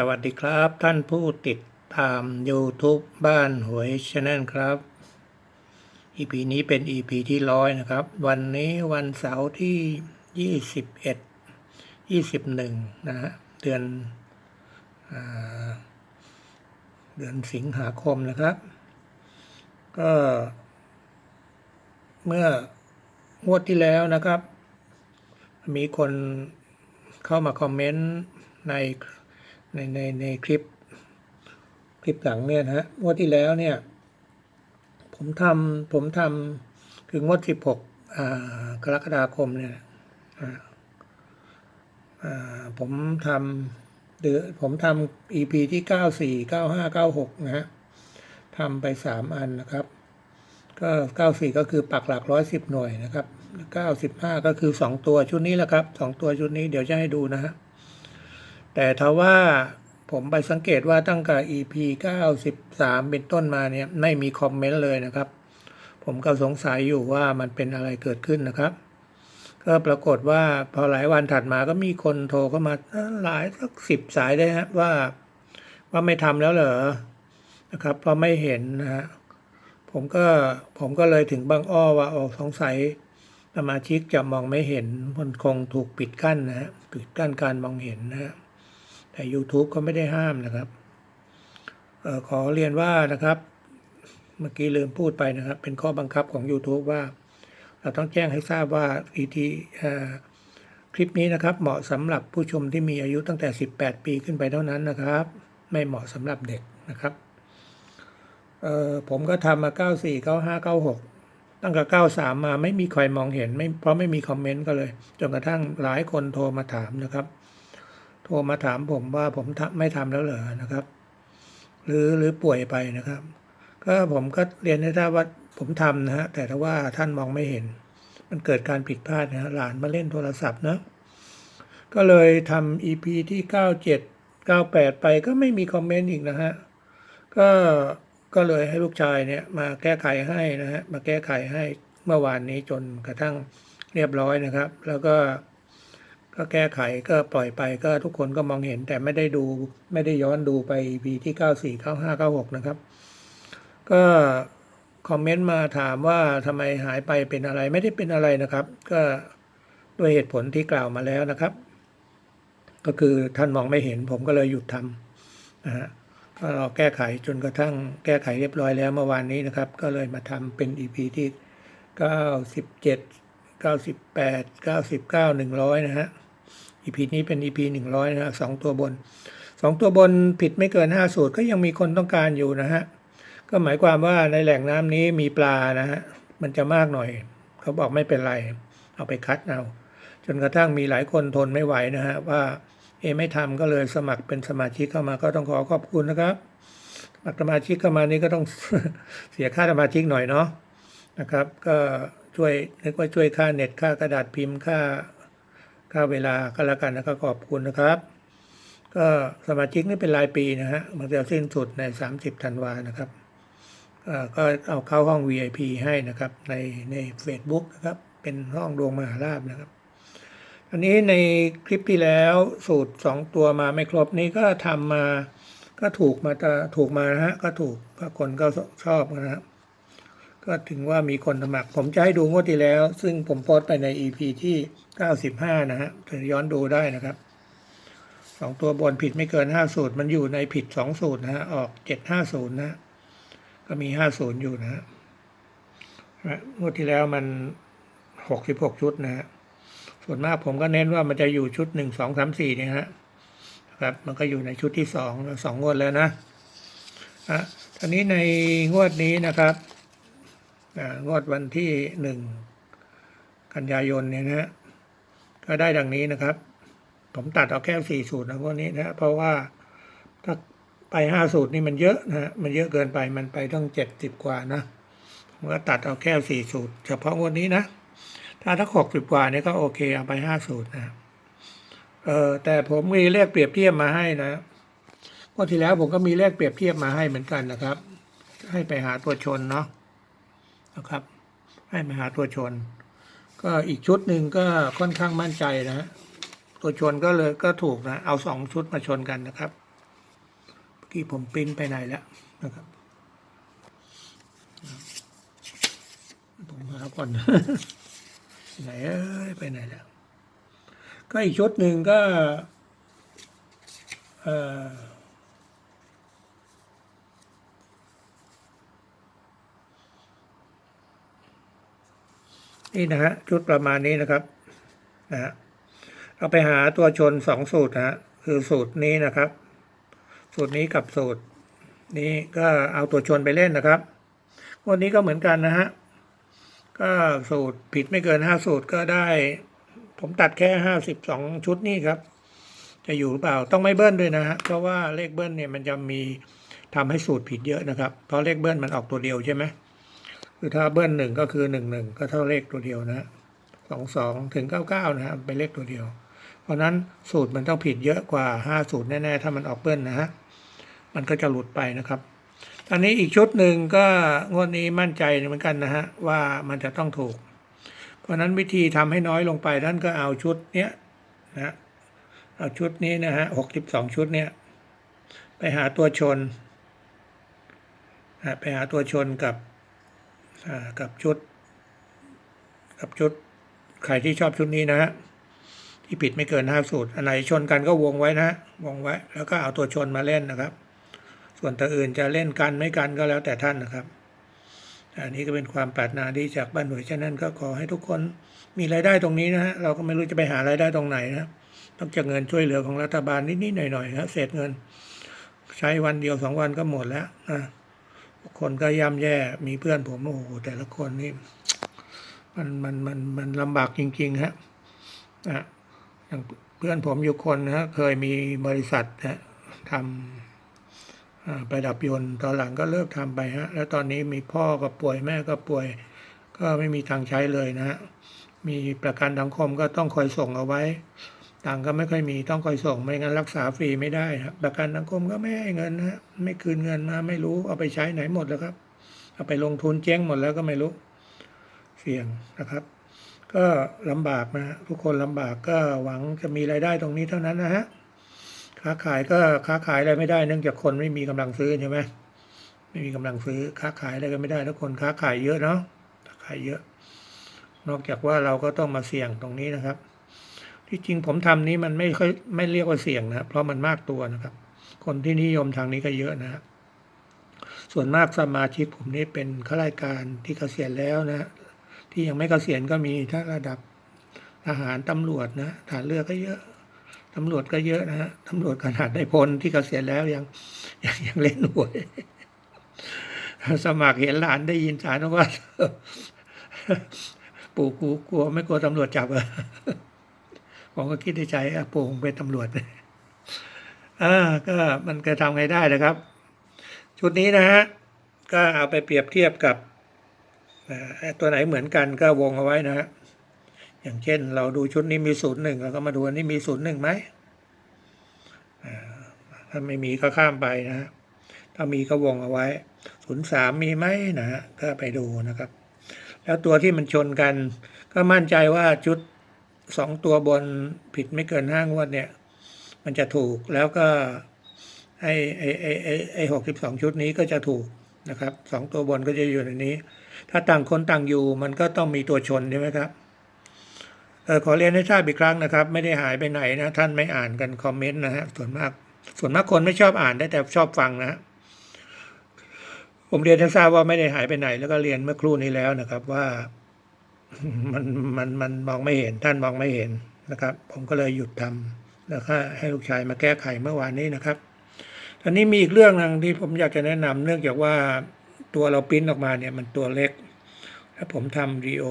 สวัสดีครับ ท่านผู้ติดตาม YouTube บ้านหวยช n แนลครับ EP นี้เป็น EP ที่ร้อยนะครับ วันนี้วันเสาร์ที่ 21 21 นะฮะเดือนอเดือนสิงหาคมนะครับ ก็ เมื่องวดที่แล้วนะครับ มีคนเข้ามาคอมเมนต์ใน ในในในคลิป คลิปหลังเนี่ยนะฮะงวดที่แล้วเนี่ย ผมทำผมทำคืองวด16อ่ากรกฎาคมเนี่ยผมทำเดือผมทำ EP ที่ 94 95 96 นะฮะทำไป 3 อันนะครับ ก็ 94 ก็คือปักหลัก 110 หน่วยนะครับ 95 ก็คือ 2 ตัวชุดนี้แหละครับ 2 ตัวชุดนี้เดี๋ยวจะให้ดูนะฮะ แต่ถ้าว่าผมไปสังเกตว่าตั้งแต่ EP 93 เป็นต้นมาเนี่ยไม่มีคอมเมนต์เลยนะครับ ผมก็สงสัยอยู่ว่ามันเป็นอะไรเกิดขึ้นนะครับ ก็ปรากฏว่าพอหลายวันถัดมาก็มีคนโทรเข้ามาหลายสักสิบสายได้ฮะว่า ว่าไม่ทำแล้วเหรอนะครับเพราะไม่เห็นนะฮะผมก็ผมก็เลยถึงบางอ้อว่าออกสงสัยสมาชิกจะมองไม่เห็นมันคงถูกปิดกั้นนะฮะปิดกั้นการมองเห็นนะฮะ แต่ YouTube ก็ไม่ได้ห้ามนะครับออขอเรียนว่านะครับ เมื่อกี้ลืมพูดไปนะครับ เป็นข้อบังคับของ YouTube ว่า เราต้องแจ้งให้ทราบว่า ET คลิปนี้นะครับ เหมาะสำหรับผู้ชมที่มีอายุตั้งแต่ 18 ปีขึ้นไปเท่านั้นนะครับ ไม่เหมาะสำหรับเด็กนะครับผมก็ทำมา 94 95 96 ตั้งแต่93 มาไม่มีใครมองเห็นไม่เพราะไม่มีคอมเมนต์ก็เลย จนกระทั่งหลายคนโทรมาถามนะครับ โทรมาถามผมว่าผมทำไม่ทำแล้วเหรอนะครับ หรือหรือป่วยไปนะครับ ก็ผมก็เรียนให้ทราบว่าผมทำนะฮะแต่ถ้าว่าท่านมองไม่เห็น มันเกิดการผิดพลาดนะฮะหลานมาเล่นโทรศัพท์นะก็เลยทำ EP ที่ 97 98 ไปก็ไม่มีคอมเมนต์อีกนะฮะก็ก็เลยให้ลูกชายเนี่ยมาแก้ไขให้นะฮะมาแก้ไขให้เมื่อวานนี้จนกระทั่งเรียบร้อยนะครับ แล้วก็ ก็แก้ไขก็ปล่อยไปก็ทุกคนก็มองเห็นแต่ไม่ได้ดูไม่ได้ย้อนดูไป EP ที่ 94 95 96 นะครับ ก็คอมเมนต์มาถามว่าทำไมหายไปเป็นอะไรไม่ได้เป็นอะไรนะครับ ก็ด้วยเหตุผลที่กล่าวมาแล้วนะครับ ก็คือท่านมองไม่เห็นผมก็เลยหยุดทำนะฮะก็เราแก้ไขจนกระทั่งแก้ไขเรียบร้อยแล้วเมื่อวานนี้นะครับ ก็เลยมาทำเป็น EP ที่ 97 98 99 100 นะฮะ EP นี้เป็น EP 100นะฮะสองตัวบนสองตัวบนผิดไม่เกิน5สูตรก็ยังมีคนต้องการอยู่นะฮะ ก็หมายความว่าในแหล่งน้ำนี้มีปลานะฮะ มันจะมากหน่อย เขาบอกไม่เป็นไร เอาไปคัดเอา จนกระทั่งมีหลายคนทนไม่ไหวนะฮะ ว่าเอไม่ทำก็เลยสมัครเป็นสมาชิกเข้ามาก็ต้องขอขอบคุณนะครับสมัครสมาชิกเข้ามานี่ก็ต้องเสียค่าสมาชิกหน่อยเนาะนะครับ ก็ช่วยนึกว่าช่วยค่าเน็ตค่ากระดาษพิมพ์ค่า ค่าเวลาก็แล้วกันนะครับขอบคุณนะครับ ก็สมาชิกนี่เป็นรายปีนะฮะมันจะสิ้นสุดใน 30ธันวานะครับก็เอาเข้าห้อง VIP ให้นะครับ ในใน Facebook นะครับเป็นห้องดวงมหาราบนะครับ อันนี้ในคลิปที่แล้วสูตร 2 ตัวมาไม่ครบนี่ก็ทำมาก็ถูกมาตะถูกมานะฮะก็ถูกก็คนก็ชอบนะครับ ก็ถึงว่ามีคนสมัคร ผมจะให้ดูงวดที่แล้ว ซึ่งผมโพสต์ไปใน EP ที่ 95 นะฮะจะย้อนดูได้นะครับสองตัวบนผิดไม่เกิน 5 สูตร มันอยู่ในผิด 2 สูตรนะฮะ ออก 750นะฮะก็มี 50 อยู่นะฮะงวดที่แล้วมัน 66 ชุดนะฮะ ส่วนมากผมก็เน้นว่ามันจะอยู่ชุด 1 2 3 4เนี่ยฮะครับ มันก็อยู่ในชุดที่2แล้วสองงวดแล้วนะอะทีนี้ในงวดนี้นะครับ งวดวันที่หนึ่งกันยายนเนี่ยนะก็ได้ดังนี้นะครับ ผมตัดเอาแค่สี่สูตรนะพวกนี้นะเพราะว่าถ้าไปห้าสูตรนี่มันเยอะนะฮะมันเยอะเกินไปมันไปต้องเจ็ดสิบกว่านะผมก็ตัดเอาแค่สี่สูตร เฉพาะงวดนี้นะถ้าถ้าหกสิบกว่านี่ก็โอเคเอาไปห้าสูตรนะเออแต่ผมมีเลขเปรียบเทียบมาให้นะงวดที่แล้วผมก็มีเลขเปรียบเทียบมาให้เหมือนกันนะครับ ให้ไปหาตัวชนเนาะ นะครับ ให้มาหาตัวชน ก็อีกชุดหนึ่งก็ค่อนข้างมั่นใจนะ ตัวชนก็เลยก็ถูกนะ เอาสองชุดมาชนกันนะครับเมื่อกี้ผมปริ้นไปไหนแล้วนะครับ ผมหาก่อนไหนเอ้ยไปไหนแล้ว ก็อีกชุดหนึ่งก็ เอ่อ นี่นะฮะชุดประมาณนี้นะครับนะฮะเอาไปหาตัวชนสองสูตรนะฮะคือสูตรนี้นะครับ สูตรนี้กับสูตร นี้ก็เอาตัวชนไปเล่นนะครับวันนี้ก็เหมือนกันนะฮะก็สูตรผิดไม่เกินห้าสูตรก็ได้ ผมตัดแค่ห้าสิบสองชุดนี่ครับ จะอยู่หรือเปล่าต้องไม่เบิ้ลด้วยนะฮะเพราะว่าเลขเบิ้ลเนี่ยมันจะมีทำให้สูตรผิดเยอะนะครับ เพราะเลขเบิ้ลมันออกตัวเดียวใช่ไหม คือถ้าเบิ้ลหนึ่งก็คือหนึ่งหนึ่งก็เท่าเลขตัวเดียวนะสองสองถึงเก้าเก้านะฮะเป็นเลขตัวเดียว เพราะนั้นสูตรมันต้องผิดเยอะกว่าห้าสูตรแน่ๆ ถ้ามันออกเบิ้ลนะฮะมันก็จะหลุดไปนะครับตอนนี้อีกชุดหนึ่งก็งวดนี้มั่นใจเหมือนกันนะฮะว่ามันจะต้องถูก เพราะนั้นวิธีทำให้น้อยลงไปท่านก็เอาชุดเนี้ยนะเอาชุดนี้นะฮะหกสิบสองชุดเนี้ยไปหาตัวชน ไปหาตัวชนกับ กับชุด กับชุดใครที่ชอบชุดนี้นะฮะที่ผิดไม่เกินห้าสูตรอันไหนชนกันก็วงไว้นะวงไว้ แล้วก็เอาตัวชนมาเล่นนะครับ ส่วนตัวอื่นจะเล่นกันไม่กันก็แล้วแต่ท่านนะครับ อันนี้ก็เป็นความปรารถนาดีจากบ้านหน่วยฉะนั้นก็ขอให้ทุกคนมีรายได้ตรงนี้นะฮะเราก็ไม่รู้จะไปหารายได้ตรงไหนนะนอกจากเงินช่วยเหลือของรัฐบาลนิดๆหน่อยๆนะเศษเงิน ใช้วันเดียวสองวันก็หมดแล้วนะ คนก็ย่ำแย่มีเพื่อนผมโอ้โหแต่ละคนนี่มันมันมันมันลำบากจริงๆฮะนะอย่างเพื่อนผมอยู่คนนะเคยมีบริษัทนะทำประดับยนต์ตอนหลังก็เลิกทำไปฮะ แล้วตอนนี้มีพ่อก็ป่วยแม่ก็ป่วย ก็ไม่มีทางใช้เลยนะฮะมีประกันสังคมก็ต้องคอยส่งเอาไว้ ตังก็ไม่ค่อยมีต้องคอยส่ง ไม่งั้นรักษาฟรีไม่ได้ครับประกันสังคมก็ไม่ให้เงินนะฮะไม่คืนเงินมาไม่รู้เอาไปใช้ไหนหมดแล้วครับ เอาไปลงทุนเจ๊งหมดแล้วก็ไม่รู้ เสี่ยงนะครับ ก็ลำบากนะฮะทุกคนลำบากก็หวังจะมีรายได้ตรงนี้เท่านั้นนะฮะค้าขายก็ค้าขายอะไรไม่ได้เนื่องจากคนไม่มีกำลังซื้อใช่ไหมไม่มีกำลังซื้อค้าขายอะไรก็ไม่ได้แล้วคนค้าขายเยอะเนาะค้าขายเยอะ นอกจากว่าเราก็ต้องมาเสี่ยงตรงนี้นะครับ ที่จริงผมทำนี้มันไม่ค่อยไม่เรียกว่าเสี่ยงนะ เพราะมันมากตัวนะครับ คนที่นิยมทางนี้ก็เยอะนะครับส่วนมากสมาชิกผมนี่เป็นข้าราชการที่เกษียณแล้วนะ ที่ยังไม่เกษียณก็มีถ้าระดับทหารตำรวจนะฐานเรือก็เยอะตำรวจก็เยอะนะฮะตำรวจขนาดได้พลที่เกษียณแล้วยังยังยังเล่นหวย สมัครเห็นหลานได้ยินสารว่า ปู่กูกลัวไม่กลัวตำรวจจับอะ ผมก็คิดในใจอะปู่คงเป็นตำรวจอ่าก็มันก็ทำไงได้นะครับ ชุดนี้นะฮะก็เอาไปเปรียบเทียบกับตัวไหนเหมือนกันก็วงเอาไว้นะฮะอย่างเช่น เราดูชุดนี้มีศูนย์หนึ่งเราก็มาดูอันนี้มีศูนย์หนึ่งไหมถ้าไม่มีก็ข้ามไปนะฮะถ้ามีก็วงเอาไว้ศูนย์สามมีไหมนะฮะก็ไปดูนะครับ แล้วตัวที่มันชนกัน ก็มั่นใจว่าชุด สองตัวบนผิดไม่เกินห้างวดเนี่ย มันจะถูกแล้วก็ไอ้ไอ้ไอ้ไอ้ไอ้หกสิบสองชุดนี้ก็จะถูกนะครับสองตัวบนก็จะอยู่ในนี้ ถ้าต่างคนต่างอยู่มันก็ต้องมีตัวชนใช่ไหมครับเออขอเรียนให้ทราบอีกครั้งนะครับ ไม่ได้หายไปไหนนะ ท่านไม่อ่านกันคอมเมนต์นะฮะส่วนมาก ส่วนมากคนไม่ชอบอ่านได้แต่ชอบฟังนะฮะผมเรียนให้ทราบว่าไม่ได้หายไปไหน แล้วก็เรียนเมื่อครู่นี้แล้วนะครับว่า มันมันมันมองไม่เห็นท่านมองไม่เห็นนะครับ ผมก็เลยหยุดทำแล้วก็ให้ลูกชายมาแก้ไขเมื่อวานนี้นะครับตอนนี้มีอีกเรื่องหนึงที่ผมอยากจะแนะนำเนื่องจากว่าตัวเราปริ้นออกมาเนี่ยมันตัวเล็กแล้วผมทำดีโอ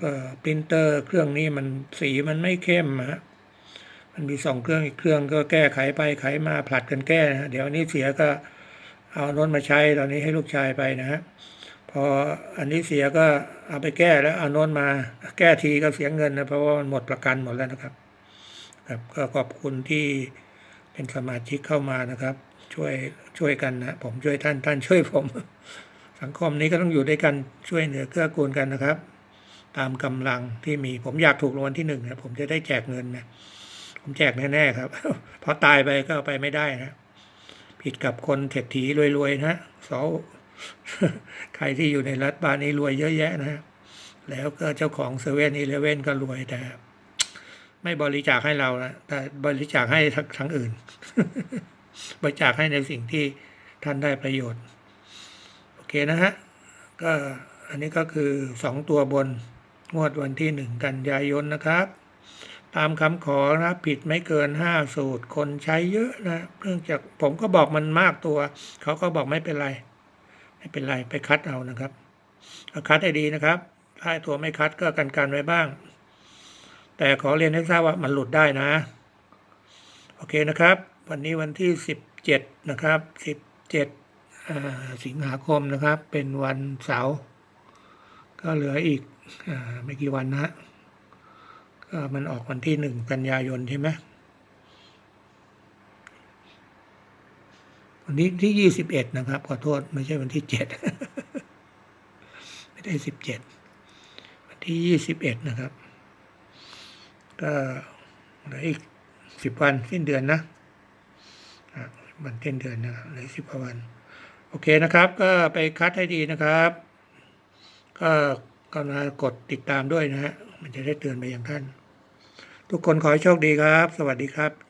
เอ่อปรินเตอร์ เครื่องนี้มันสีมันไม่เข้มฮะมันมีสองเครื่องอีกเครื่องก็แก้ไขไปไขมาผลัดกันแก้นะเดี๋ยวนี้เสียก็เอาน้นมาใช้ตอนนี้ให้ลูกชายไปนะฮะ ออันนี้เสียก็เอาไปแก้แล้วเอาโน้นมาแก้ทีก็เสียเงินนะเพราะว่ามันหมดประกันหมดแล้วนะครับ ครับก็ขอบคุณที่เป็นสมาชิกเข้ามานะครับ ช่วยช่วยกันนะผมช่วยท่านท่านช่วยผม สังคมนี้ก็ต้องอยู่ด้วยกันช่วยเหลือเกื้อกูลกันนะครับ ตามกำลังที่มีผมอยากถูกรางวัลที่หนึ่งนะผมจะได้แจกเงินนะผมแจกแน่ๆครับเพราะตายไปก็ไปไม่ได้นะผิดกับคนเศรษฐีรวยๆนะฮะสอ ใครที่อยู่ในรัฐบาลนี้รวยเยอะแยะนะฮะแล้วก็เจ้าของเซเว่นอีเลเว่นก็รวยแต่ไม่บริจาคให้เรานะแต่บริจาคให้ทั้งทั้งอื่น บริจาคให้ในสิ่งที่ท่านได้ประโยชน์ โอเคนะฮะ ก็อันนี้ก็คือสองตัวบนงวดวันที่หนึ่งกันยายนนะครับ ตามคำขอนะผิดไม่เกินห้าสูตร คนใช้เยอะนะเนื่องจากผมก็บอกมันมากตัว เขาก็บอกไม่เป็นไร ไม่เป็นไรไปคัดเอานะครับเอาคัดให้ดีนะครับถ้าตัวไม่คัดก็กันกันไว้บ้าง แต่ขอเรียนให้ทราบว่ามันหลุดได้นะ โอเคนะครับ วันนี้วันที่สิบเจ็ดนะครับสิบเจ็ดสิงหาคมนะครับ เป็นวันเสาร์ก็เหลืออีกอไม่กี่วันนะก็มันออกวันที่หนึ่งกันยายนใช่ไหม วันนี้ที่ยี่สิบเอ็ดนะครับ ขอโทษไม่ใช่วันที่เจ็ดไม่ได้สิบเจ็ดวันที่ยี่สิบเอ็ดนะครับ ก็เหลืออีกสิบวันสิ้นเดือนนะอะวันสิ้นเดือนนะเหลือสิบวัน โอเคนะครับ ก็ไปคัดให้ดีนะครับ ก็กรุณากดติดตามด้วยนะฮะมันจะได้เตือนไปอยังท่าน ทุกคนขอให้โชคดีครับ สวัสดีครับ